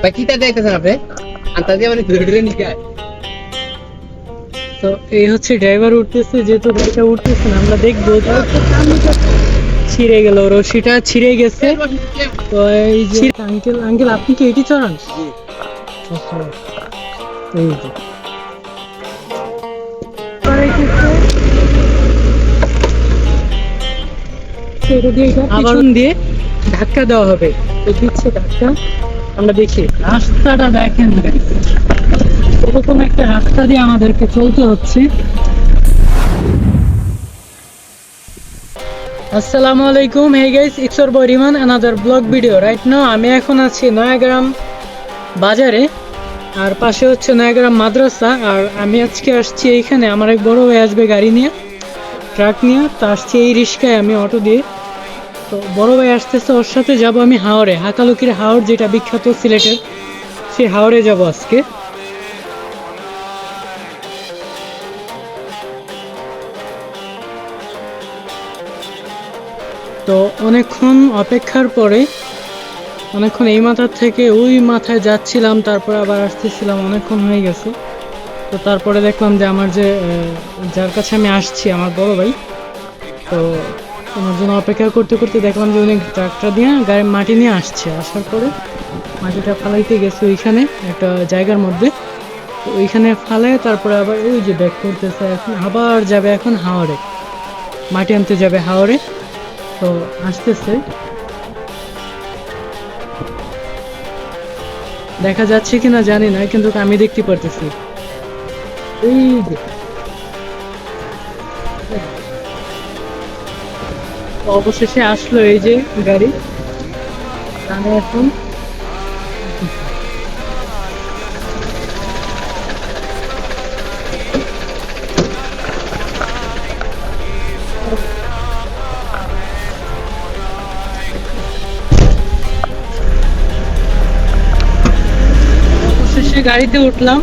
ভাই কিটা দেখতেছেন আপনি? আন্তা দিয়ে মানে ধরে ধরে নিয়ে তো এই হচ্ছে ড্রাইভার উঠতেছে যেহেতু গাড়িটা উঠতেছে না আমরা দেখব। ছিঁড়ে গেল রশিটা ছিঁড়ে গেছে। তো এই যে আঙ্কেল আঙ্কেল আপনি কি এটি চড়ান। এই যে। এটা দিয়ে দিয়ে ধাক্কা দেওয়া হবে। তো দিচ্ছে ধাক্কা। আমরা দেখি। রাস্তাটা দেখেন এরকম একটা রাস্তা দিয়ে আমাদেরকে চলতে হচ্ছে। আসসালামু আলাইকুম। Hey guys it's your boy Riman another blog video right now আমি এখন আছি নয়াগ্রাম বাজারে। আর পাশে হচ্ছে নয়াগ্রাম মাদ্রাসা। আর আমি আজকে আসছি এইখানে। আমার এক বড় ভাই আসবে গাড়ি নিয়ে, ট্রাক নিয়ে। তো আসছি এই রিক্সায় আমি অটো দিয়ে। তো বড় ভাই আসতেছে ওর সাথে যাব আমি হাওড়ে হাকালুকির হাওড় যেটা বিখ্যাত সিলেটের, সেই হাওড়ে যাব আজকে। তো অনেকক্ষণ অপেক্ষার পরে অনেকক্ষণ এই মাথার থেকে ওই মাথায় যাচ্ছিলাম, তারপর আবার আসতেছিলাম, অনেকক্ষণ হয়ে গেছে। তো তারপরে দেখলাম যে আমার যে যার কাছে আমি আসছি, আমার বড় ভাই, তো ওনার জন্য অপেক্ষা করতে করতে দেখলাম যে উনি ট্রাকটা দিয়ে গাড়ির মাটি নিয়ে আসছে। আসার পরে মাটিটা ফালাইতে গেছে ওইখানে, একটা জায়গার মধ্যে। তো ওইখানে ফালায় তারপরে আবার ওই যে ব্যাক করতেছে, এখন আবার যাবে এখন হাওড়ে মাটি আনতে যাবে হাওড়ে তো আসতেছে। দেখা যাচ্ছে কিনা জানি না, কিন্তু আমি দেখতে পারতেছি। এই অবশেষে আসলো এই যে গাড়ি। আমি এখন গাড়িতে উঠলাম।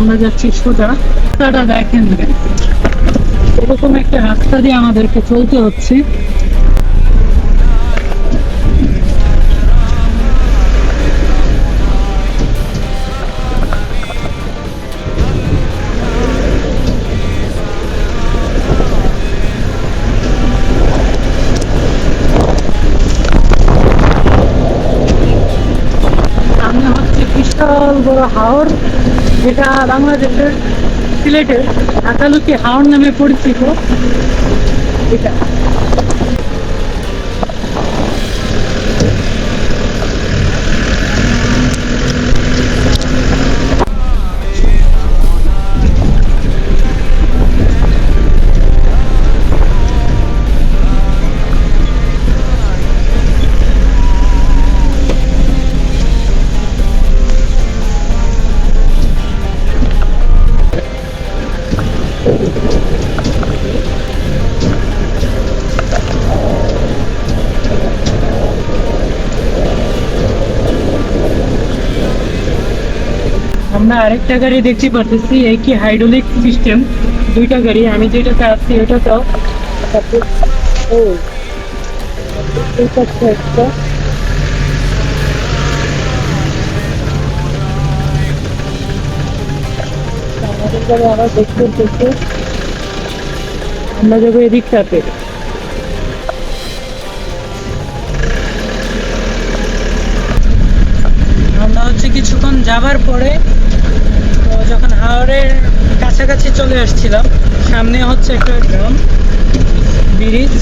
আমরা যাচ্ছি সোজা রাস্তাটা দেখেন। এরকম একটা রাস্তা দিয়ে আমাদেরকে চলতে হচ্ছে। বিশাল বড় হাওড় যেটা বাংলাদেশের সিলেটের আকালুকি হাওড় নামে পরিচিত। এটা। আমরা আরেকটা গাড়ি দেখতে পাচ্ছি একই হাইড্রোলিক সিস্টেম দুইটা গাড়ি, আমি যেটাতে আছি ওটাতেও তারপর- ও এই একটা গাড়ি আবার দেখতে দেখতে আমরা যাব এদিকটাতে কিছুক্ষণ যাবার পরে যখন হাওড়ের কাছাকাছি চলে আসছিলাম, সামনে হচ্ছে একটা গ্রাম ব্রিজ।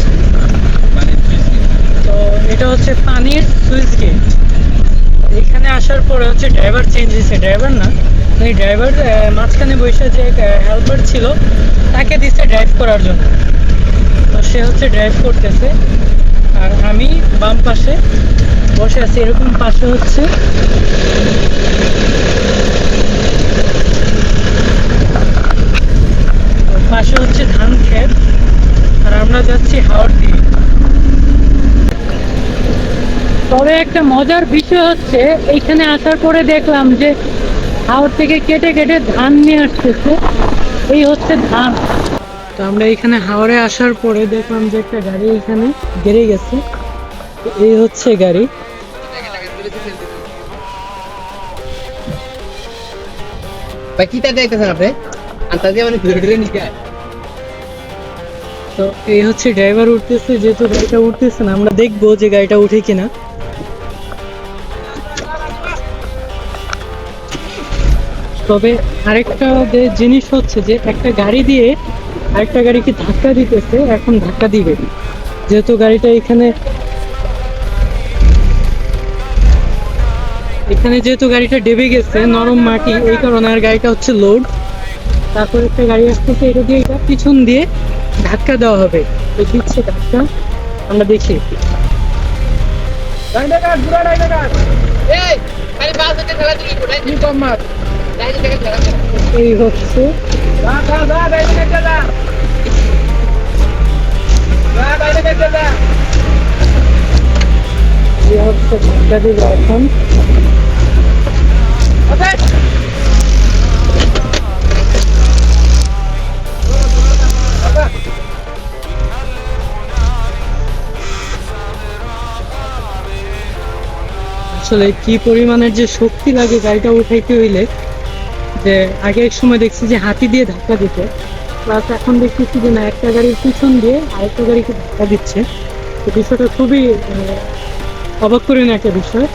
তো এটা হচ্ছে পানির সুইচ গেট। এখানে আসার পরে হচ্ছে ড্রাইভার চেঞ্জ হয়েছে, ড্রাইভার না এই ড্রাইভার মাঝখানে বসে যে হেল্পার ছিল, তাকে দিচ্ছে ড্রাইভ করার জন্য। তো সে হচ্ছে ড্রাইভ করতেছে। আর আমি বাম পাশে বসে আছি, এরকম পাশে হচ্ছে। পাশে হচ্ছে ধান ক্ষেত। আর আমরা যাচ্ছি হাওড় দিয়ে। তবে একটা মজার বিষয় হচ্ছে, এইখানে আসার পরে দেখলাম যে হাওড় থেকে কেটে কেটে ধান নিয়ে আসতেছে। এই হচ্ছে ধান। তো আমরা এখানে হাওড়ে আসার পরে দেখলাম যে একটা গাড়ি এখানে গেড়ে গেছে। এই হচ্ছে গাড়ি। মানে তো এই হচ্ছে ড্রাইভার উঠতেছে যেহেতু গাড়িটা উঠতেছে না আমরা দেখব যে গাড়িটা উঠে কিনা। তবে আরেকটা যে জিনিস হচ্ছে যে একটা গাড়ি দিয়ে আরেকটা গাড়িকে ধাক্কা দিতেছে এখন ধাক্কা দিবে। যেহেতু গাড়িটা এখানে এখানে যেহেতু গাড়িটা ডেবে গেছে নরম মাটি এই কারণে আর গাড়িটা হচ্ছে লোড তারপর একটা গাড়ি আসতেছে এটা দিয়ে এটা পিছন দিয়ে ধাক্কা দেওয়া হবে। তো দিচ্ছে ধাক্কা আমরা দেখি। এই খালি বাস হচ্ছে খেলা দিবি তুই কম মার থেকে এই হচ্ছে এখন আসলে কি পরিমাণের যে শক্তি লাগে গাড়িটা উঠাইতে হইলে যে আগে এক সময় দেখছি যে হাতি দিয়ে ধাক্কা দিতে। প্লাস এখন দেখতেছি যে না একটা গাড়ির পিছন দিয়ে আরেকটা গাড়িকে ধাক্কা দিচ্ছে। তো বিষয়টা খুবই আহ, অবাক করে না একটা বিষয়।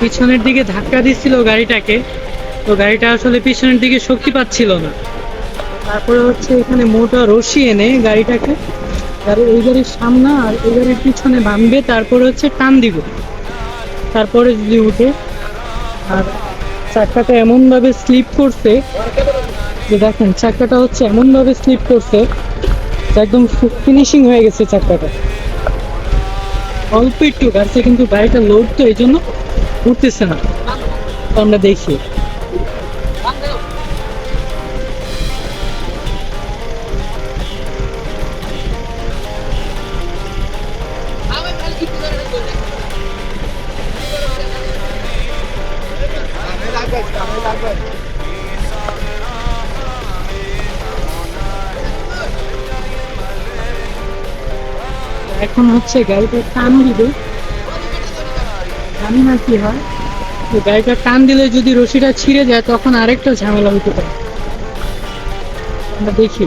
পিছনের দিকে ধাক্কা দিচ্ছিল গাড়িটাকে। তো গাড়িটা আসলে পিছনের দিকে শক্তি পাচ্ছিল না। তারপরে হচ্ছে এখানে মোটা রশি এনে গাড়িটাকে, গাড়ি এই গাড়ির সামনে আর এই গাড়ির পিছনে বাঁধবে, তারপরে হচ্ছে টান দিব। তারপরে যদি উঠে, আর চাকাটা এমনভাবে স্লিপ করছে যে দেখেন, চাকাটা হচ্ছে এমনভাবে স্লিপ করছে যে একদম ফিনিশিং হয়ে গেছে চাকাটা। অল্প একটু গাড়িতে কিন্তু গাড়িটা লোড তো, এই জন্য উঠতেছে না। আমরা দেখি। এখন হচ্ছে গাড়িতে টান দিবে। আমি না কি হয়। তো গাড়িটা টান দিলে যদি রশিটা ছিঁড়ে যায়, তখন আরেকটা ঝামেলা হতে পারে। আমরা দেখি।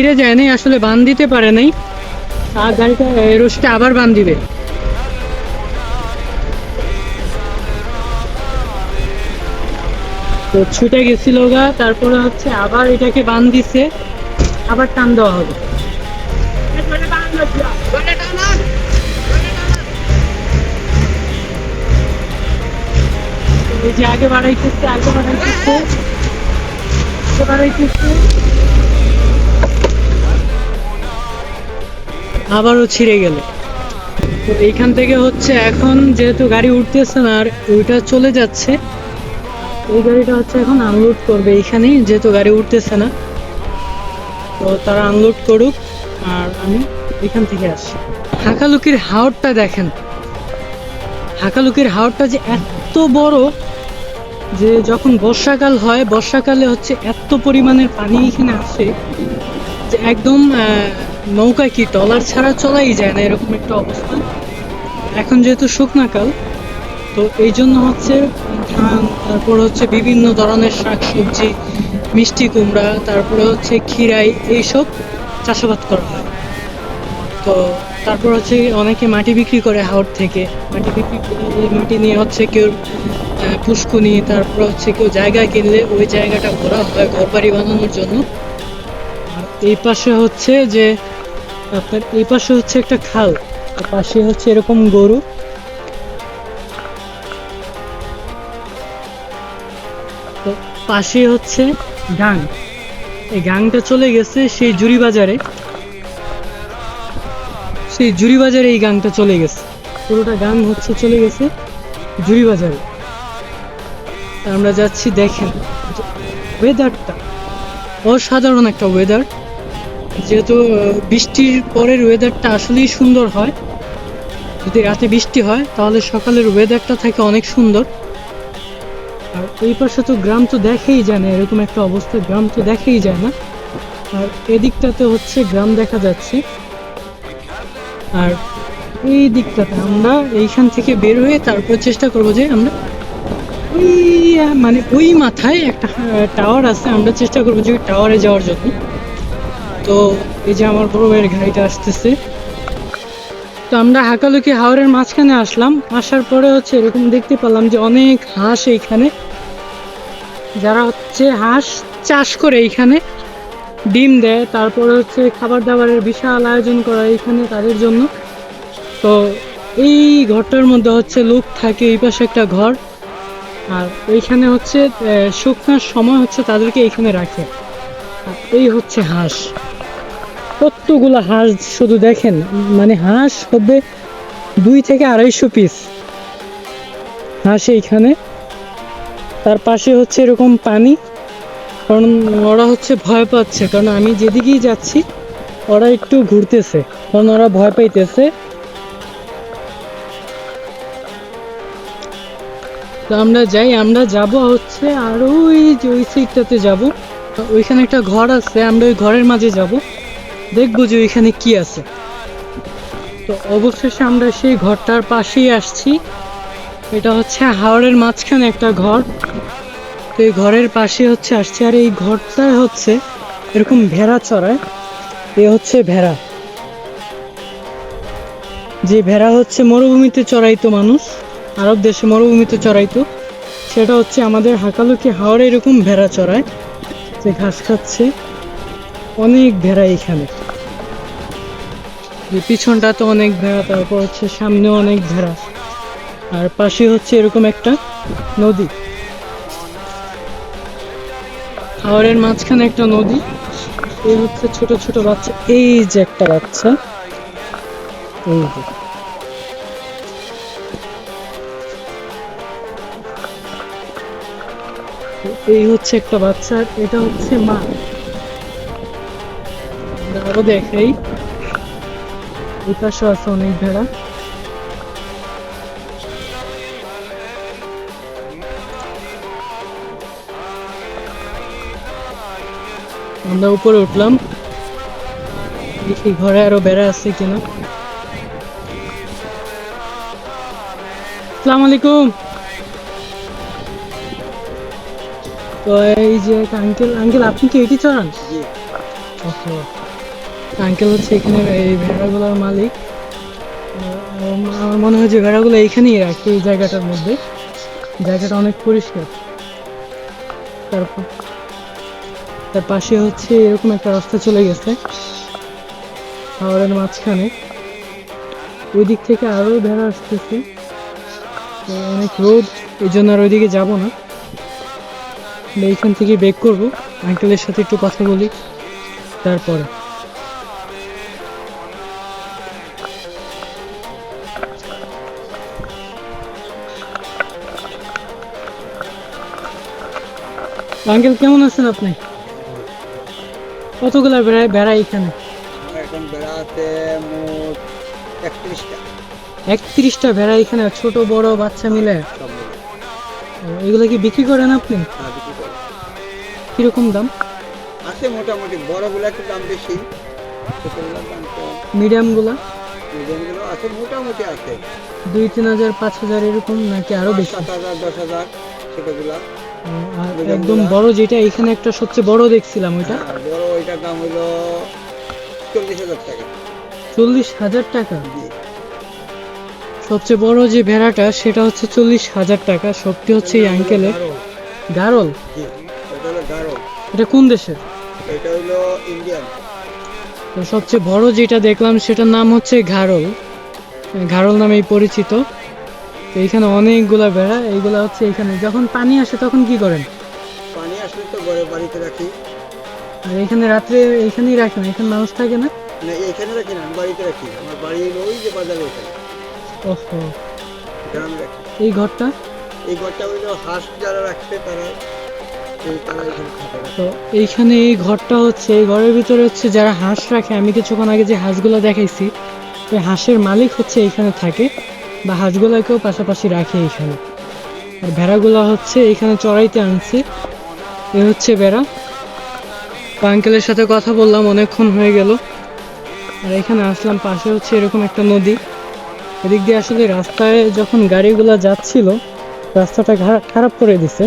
ছিঁড়ে যায়নি, আসলে বান দিতে পারে নাই। আর গাড়িটা রশিটা আবার বান দিবে। তো ছুটে গেছিল গা, তারপরে হচ্ছে আবার এটাকে বান দিছে, আবার টান দেওয়া হবে। এই যে আগে বাড়াইতেছে আগে বাড়াইতেছে বাড়াইতেছে। আবারও ছিঁড়ে গেল। তো এইখান থেকে হচ্ছে এখন যেহেতু গাড়ি উঠতেছে না, আর ওইটা চলে যাচ্ছে, এই গাড়িটা হচ্ছে এখন আনলোড করবে এইখানেই, যেহেতু গাড়ি উঠতেছে না। তো তারা আনলোড করুক, আর আমি এখান থেকে আসি। হাকালুকির হাওরটা দেখেন। হাকালুকির হাওরটা যে এত বড় যে যখন বর্ষাকাল হয়, বর্ষাকালে হচ্ছে এত পরিমাণের পানি এখানে আসে যে একদম আহ, নৌকা কি টলার ছাড়া চলাই যায় না? এরকম একটা অবস্থা। এখন যেহেতু শুকনাকাল তো এই জন্য হচ্ছে ধান তারপর হচ্ছে বিভিন্ন ধরনের শাকসবজি মিষ্টি কুমড়া তারপরে হচ্ছে খিরাই এইসব চাষাবাদ করা হয়। তো তারপর হচ্ছে অনেকে মাটি বিক্রি করে হাওড় থেকে। মাটি বিক্রি করে মাটি নিয়ে হচ্ছে কেউ পুষ্কুনি তারপর হচ্ছে কেউ জায়গা কিনলে ওই জায়গাটা ঘোরা হয় ঘর বাড়ি বানানোর জন্য। আর এই পাশে হচ্ছে যে আপনার এই পাশে হচ্ছে একটা খাল পাশে হচ্ছে এরকম গরু। পাশে হচ্ছে গাং। এই গাংটা চলে গেছে সেই জুরি বাজারে সেই জুরি বাজারে এই গাংটা চলে গেছে। পুরোটা গাং হচ্ছে চলে গেছে জুরি বাজারে আমরা যাচ্ছি দেখেন ওয়েদারটা অসাধারণ একটা ওয়েদার যেহেতু বৃষ্টির পরের ওয়েদারটা আসলেই সুন্দর হয়। যদি রাতে বৃষ্টি হয়, তাহলে সকালের ওয়েদারটা থাকে অনেক সুন্দর। আর এই পাশে তো গ্রাম তো দেখেই যায় না, এরকম একটা অবস্থা, গ্রাম তো দেখেই যায় না। আর এদিকটাতে হচ্ছে গ্রাম দেখা যাচ্ছে। আর এই দিকটাতে আমরা এইখান থেকে বের হয়ে তারপর চেষ্টা করব যে আমরা ওই মানে ওই মাথায় একটা টাওয়ার আছে, আমরা চেষ্টা করব যে টাওয়ারে যাওয়ার জন্য। তো এই যে আমার বড় ভাইয়ের গাড়িটা আসতেছে। তো আমরা হাকালুকি হাওরের মাঝখানে আসলাম। আসার পরে হচ্ছে এরকম দেখতে পেলাম যে অনেক হাঁস এইখানে। যারা হচ্ছে হাঁস চাষ করে এইখানে, ডিম দেয়, তারপরে হচ্ছে খাবার দাবারের বিশাল আয়োজন করা এইখানে তাদের জন্য। তো এই ঘরটার মধ্যে হচ্ছে লোক থাকে, এই পাশে একটা ঘর। আর এইখানে হচ্ছে শুকনার সময় হচ্ছে তাদেরকে এইখানে রাখে। আর এই হচ্ছে হাঁস। কতগুলো হাঁস শুধু দেখেন? মানে হাঁস হবে দুই থেকে আড়াইশো পিস হাঁস এইখানে। তার পাশে হচ্ছে এরকম পানি। কারণ ওরা হচ্ছে ভয় পাচ্ছে। কারণ আমি যেদিকেই যাচ্ছি, ওরা একটু ঘুরতেছে। কারণ ওরা ভয় পাইতেছে। তো আমরা যাই, আমরা যাব হচ্ছে আর ওই যে ওই সাইডটাতে যাব। ওইখানে একটা ঘর আছে, আমরা ওই ঘরের মাঝে যাব। দেখব যে ওইখানে কি আছে। তো অবশেষে আমরা সেই ঘরটার পাশেই আসছি। এটা হচ্ছে হাওড়ের মাঝখানে একটা ঘর। তো এই ঘরের পাশে হচ্ছে আসছে। আর এই ঘরটায় হচ্ছে এরকম ভেড়া চড়ায়। এ হচ্ছে ভেড়া। যে ভেড়া হচ্ছে মরুভূমিতে চড়াইতো মানুষ, আরব দেশে মরুভূমিতে চড়াইতো, সেটা হচ্ছে আমাদের হাকালুকি হাওড়ে এরকম ভেড়া চড়ায়, যে ঘাস খাচ্ছে। অনেক ভেড়া এখানে। পিছনটা তো অনেক ভেড়া, তারপর হচ্ছে সামনেও অনেক ভেড়া। আর পাশে হচ্ছে এরকম একটা নদী। হাওড়ের মাঝখানে একটা নদী। এই হচ্ছে ছোট ছোট বাচ্চা। এই যে একটা বাচ্চা। এই এই হচ্ছে একটা বাচ্চা। এটা হচ্ছে মা। দেখাই। আছে অনেক ভেড়া। আমরা উপরে উঠলাম। দেখি ঘরে আরও বেড়া আছে কিনা। আসসালামু আলাইকুম। তো এই যে আঙ্কেল আঙ্কেল আপনি কি এটি চড়ান আঙ্কেল হচ্ছে এখানে, এই ভেড়াগুলোর মালিক। আমার মনে হয় যে ভেড়াগুলো এইখানেই রাখে এই জায়গাটার মধ্যে। জায়গাটা অনেক পরিষ্কার। তারপর তার পাশে হচ্ছে এরকম একটা রাস্তা চলে গেছে হাওড়ের মাঝখানে। ওই দিক থেকে আরও ভেড়া আসতেছে। তো অনেক রোদ, এই জন্য আর ওইদিকে যাব না। এইখান থেকে বেক করব। আঙ্কেলের সাথে একটু কথা বলি, তারপরে। আঙ্কেল কেমন আছেন আপনি? কতগুলা বেড়া বেড়া এখানে? এখন বেড়াতে মোট একত্রিশটা। একত্রিশটা ভেড়া এখানে ছোট বড় বাচ্চা মিলে? এগুলো কি বিক্রি করেন আপনি? হ্যাঁ, করে। কীরকম দাম? আছে মোটামুটি বড়গুলো একটু দাম বেশি ছোটগুলোর দাম কম। মিডিয়ামগুলা? মিডিয়ামগুলো আছে মোটামুটি আছে। দুই তিন হাজার পাঁচ হাজার এরকম নাকি আরও বেশি? সাত হাজার দশ হাজার ছোটগুলা। একদম বড় যেটা এখানে একটা সবচেয়ে বড় দেখছিলাম ওইটা। বড় ওইটার দাম হইল চল্লিশ হাজার টাকা। চল্লিশ হাজার টাকা? সবচেয়ে বড় যে ভেড়াটা সেটা হচ্ছে চল্লিশ হাজার টাকা সত্যি হচ্ছে এই আঙ্কেলের গারো। গারল? হলো এটা কোন দেশের? এটা হইল ইন্ডিয়ান। সবচেয়ে বড় যেটা দেখলাম সেটার নাম হচ্ছে ঘাড়ল ঘাড়ল নামেই পরিচিত। তো এখানে অনেকগুলা বেড়া এইগুলা হচ্ছে এখানে। যখন পানি আসে তখন কি করেন? পানি আসলে তো ঘরে বাড়িতে রাখি। আর এখানে রাত্রে এখানেই রাখেন? এখানে মানুষ থাকে না? না এখানে রাখি না বাড়িতে রাখি। আমার বাড়ি ওই যে বাজারে ওখানে ওহো। গ্রামে রাখি। এই ঘরটা? এই ঘরটা হইল হাঁস যারা রাখছে তারা। তো এইখানে এই ঘরটা হচ্ছে এই ঘরের ভিতরে হচ্ছে যারা হাঁস রাখে আমি কিছুক্ষণ আগে যে হাঁসগুলো দেখাইছি ওই হাঁসের মালিক হচ্ছে এখানে থাকে। বা হাঁসগুলোকেও পাশাপাশি রাখি এখানে আর ভেড়াগুলো হচ্ছে এখানে চড়াইতে আনছি। এ হচ্ছে বেড়া তো আঙ্কেলের সাথে কথা বললাম, অনেকক্ষণ হয়ে গেল। আর এখানে আসলাম, পাশে হচ্ছে এরকম একটা নদী। এদিক দিয়ে আসলে রাস্তায় যখন গাড়িগুলো যাচ্ছিল, রাস্তাটা খারাপ করে দিছে।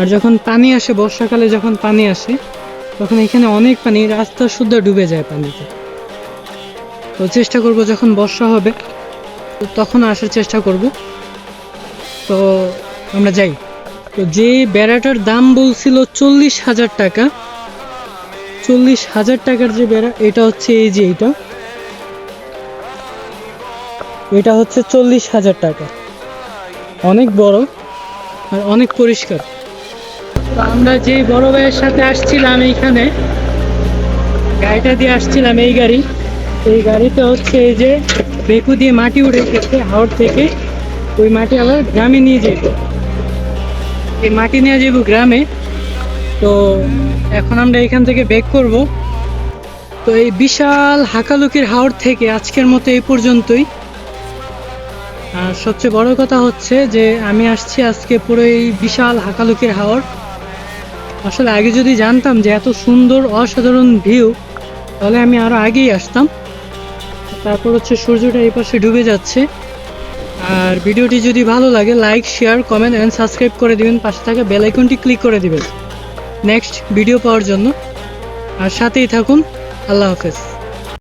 আর যখন পানি আসে, বর্ষাকালে যখন পানি আসে, তখন এখানে অনেক পানি, রাস্তা শুদ্ধ ডুবে যায় পানিতে। তো চেষ্টা করব যখন বর্ষা হবে তখন আসার চেষ্টা করব। তো আমরা যাই। তো যে বেড়াটার দাম বলছিল চল্লিশ হাজার টাকা, চল্লিশ হাজার টাকার যে বেড়া, এটা হচ্ছে এই যে এটা এটা হচ্ছে চল্লিশ হাজার টাকা। অনেক বড় আর অনেক পরিষ্কার। আমরা যে বড় ভাইয়ের সাথে আসছিলাম এইখানে, গাড়িটা দিয়ে আসছিলাম এই গাড়ি। এই গাড়িতে হচ্ছে এই যে বেকু দিয়ে মাটি উঠে গেছে হাওড় থেকে। ওই মাটি আবার গ্রামে নিয়ে যেত এই মাটি নিয়ে যাব গ্রামে। তো এখন আমরা এখান থেকে বেক করব। তো এই বিশাল হাকালুকির হাওড় থেকে আজকের মতো এই পর্যন্তই। আর সবচেয়ে বড় কথা হচ্ছে যে আমি আসছি আজকে পুরো এই বিশাল হাকালুকির হাওড় আসলে আগে যদি জানতাম যে এত সুন্দর, অসাধারণ ভিউ, তাহলে আমি আরও আগেই আসতাম। তারপর হচ্ছে সূর্যটা এই পাশে ডুবে যাচ্ছে। আর ভিডিওটি যদি ভালো লাগে like share comment and subscribe করে দিবেন। পাশে থাকা বেল আইকনটি ক্লিক করে দিবেন। নেক্সট ভিডিও পাওয়ার জন্য। আর সাথেই থাকুন। আল্লাহ হাফেজ।